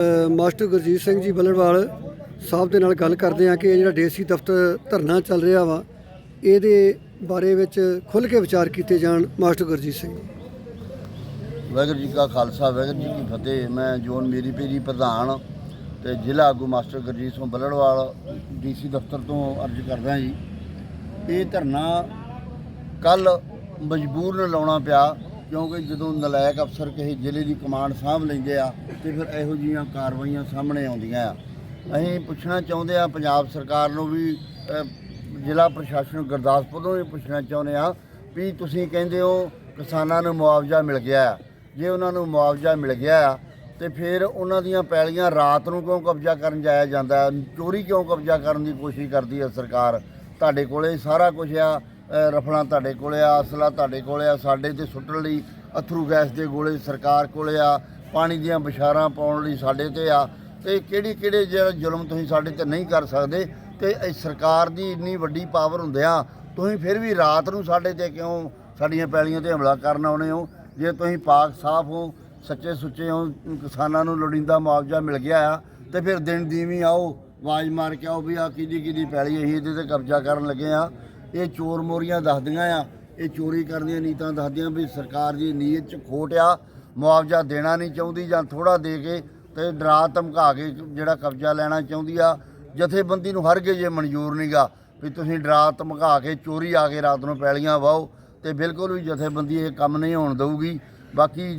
Master Gurjeet Singh ji Ballarwal ਸਾਹਿਬ ਦੇ ਨਾਲ ਗੱਲ ਕਰਦੇ ਆ ਕਿ ਇਹ ਜਿਹੜਾ ਡੀਸੀ ਦਫ਼ਤਰ ਧਰਨਾ ਚੱਲ ਰਿਹਾ ਵਾ, ਇਹਦੇ ਬਾਰੇ ਵਿੱਚ ਖੁੱਲ੍ਹ ਕੇ ਵਿਚਾਰ ਕੀਤੇ ਜਾਣ ਮਾਸਟਰ ਗੁਰਜੀਤ ਸਿੰਘ ਵਾਹਿਗੁਰੂ ਜੀ ਕਾ ਖਾਲਸਾ, ਵਾਹਿਗੁਰੂ ਜੀ ਕੀ ਫਤਿਹ। ਮੈਂ ਜੋਨ ਮੇਰੀ ਪੀਰੀ ਪ੍ਰਧਾਨ ਤੇ ਜ਼ਿਲ੍ਹਾ ਆਗੂ ਮਾਸਟਰ ਗੁਰਜੀਤ ਸਿੰਘ ਬੱਲੜਵਾਲ ਡੀਸੀ ਦਫ਼ਤਰ ਤੋਂ ਅਰਜ਼ ਕਰਦਾ ਜੀ। ਇਹ ਧਰਨਾ ਕੱਲ ਮਜਬੂਰਨ ਲਾਉਣਾ ਪਿਆ। ਕਿਉਂਕਿ ਜਦੋਂ ਨਲਾਇਕ ਅਫਸਰ ਕਿਸੇ ਜ਼ਿਲ੍ਹੇ ਦੀ ਕਮਾਂਡ ਸਾਂਭ ਲੈਂਦੇ ਆ, ਤੇ ਫਿਰ ਇਹੋ ਜਿਹੀਆਂ ਕਾਰਵਾਈਆਂ ਸਾਹਮਣੇ ਆਉਂਦੀਆਂ ਆ। ਅਸੀਂ ਪੁੱਛਣਾ ਚਾਹੁੰਦੇ ਆ, ਪੰਜਾਬ ਸਰਕਾਰ ਨੂੰ ਵੀ ਜ਼ਿਲ੍ਹਾ ਪ੍ਰਸ਼ਾਸਨ ਗੁਰਦਾਸਪੁਰ ਨੂੰ ਵੀ ਪੁੱਛਣਾ ਚਾਹੁੰਦੇ ਆ ਵੀ ਤੁਸੀਂ ਕਹਿੰਦੇ ਹੋ ਕਿਸਾਨਾਂ ਨੂੰ ਮੁਆਵਜ਼ਾ ਮਿਲ ਗਿਆ ਆ। ਜੇ ਉਹਨਾਂ ਨੂੰ ਮੁਆਵਜ਼ਾ ਮਿਲ ਗਿਆ ਆ, ਤੇ ਫਿਰ ਉਹਨਾਂ ਦੀਆਂ ਪੈਲੀਆਂ ਰਾਤ ਨੂੰ ਕਿਉਂ ਕਬਜ਼ਾ ਕਰਨ ਜਾਇਆ ਜਾਂਦਾ? ਚੋਰੀ ਕਿਉਂ ਕਬਜ਼ਾ ਕਰਨ ਦੀ ਕੋਸ਼ਿਸ਼ ਕਰਦੀ ਹੈ ਸਰਕਾਰ? ਤੁਹਾਡੇ ਕੋਲੇ ਸਾਰਾ ਕੁਝ ਆ। ਰਫਲਾਂ ਤੁਹਾਡੇ ਕੋਲੇ ਆ ਅਸਲਾ ਤੁਹਾਡੇ ਕੋਲੇ ਆ, ਸਾਡੇ ਤੇ ਸੁੱਟਣ ਲਈ ਅਥਰੂ ਗੈਸ ਦੇ ਗੋਲੇ ਸਰਕਾਰ ਕੋਲੇ ਆ, ਪਾਣੀ ਦੀਆਂ ਬਿਸ਼ਾਰਾਂ ਪਾਉਣ ਲਈ ਸਾਡੇ ਤੇ ਆ, ਤੇ ਕਿਹੜੀ ਕਿਹੜੇ ਜਿਹੜਾ ਜ਼ੁਲਮ ਤੁਸੀਂ ਸਾਡੇ ਤੇ ਨਹੀਂ ਕਰ ਸਕਦੇ, ਤੇ ਇਹ ਸਰਕਾਰ ਦੀ ਇੰਨੀ ਵੱਡੀ ਪਾਵਰ ਹੁੰਦਿਆਂ ਤੁਸੀਂ ਫਿਰ ਵੀ ਰਾਤ ਨੂੰ ਸਾਡੇ ਤੇ ਕਿਉਂ ਸਾਡੀਆਂ ਪੈਲੀਆਂ ਤੇ ਹਮਲਾ ਕਰਨ ਆਉਣੇ ਹੋ? ਜੇ ਤੁਸੀਂ ਪਾਕ ਸਾਫ਼ ਹੋ, ਸੱਚੇ ਸੁੱਚੇ ਹੋ, ਕਿਸਾਨਾਂ ਨੂੰ ਲੋੜੀਂਦਾ ਮੁਆਵਜ਼ਾ ਮਿਲ ਗਿਆ ਆ, ਤੇ ਫਿਰ ਦਿਨ ਦੀਵੀਂ ਆਓ, ਆਵਾਜ਼ ਮਾਰ ਕੇ ਆਓ ਵੀ ਆ ਕਿਹਦੀ ਕਿਹਦੀ ਪੈਲੀ ਅਸੀਂ ਇਹਦੇ ਤੇ ਕਬਜ਼ਾ ਕਰਨ ਲੱਗੇ ਆ। ਇਹ ਚੋਰ ਮੋਰੀਆਂ ਦੱਸਦੀਆਂ ਆ। ਇਹ ਚੋਰੀ ਕਰਨ ਦੀਆਂ ਨੀਤਾਂ ਦੱਸਦੀਆਂ ਵੀ ਸਰਕਾਰ ਦੀ ਨੀਅਤ ਚ ਖੋਟ ਆ, ਮੁਆਵਜ਼ਾ ਦੇਣਾ ਨਹੀਂ ਚਾਹੁੰਦੀ ਜਾਂ ਥੋੜਾ ਦੇ ਕੇ ਤੇ ਡਰਾ ਧਮਕਾ ਕੇ ਜਿਹੜਾ ਕਬਜ਼ਾ ਲੈਣਾ ਚਾਹੁੰਦੀ ਆ। ਜਥੇਬੰਦੀ ਨੂੰ ਹਰ ਜੇ ਮਨਜ਼ੂਰ ਨਹੀਂਗਾ ਵੀ ਤੁਸੀਂ ਡਰਾ ਧਮਕਾ ਕੇ ਚੋਰੀ ਆ ਕੇ ਰਾਤ ਨੂੰ ਪੈਲੀਆਂ ਵਾਓ ਤੇ ਬਿਲਕੁਲ ਵੀ ਜਥੇਬੰਦੀ ਇਹ ਕੰਮ ਨਹੀਂ ਹੋਣ ਦੇਊਗੀ। ਬਾਕੀ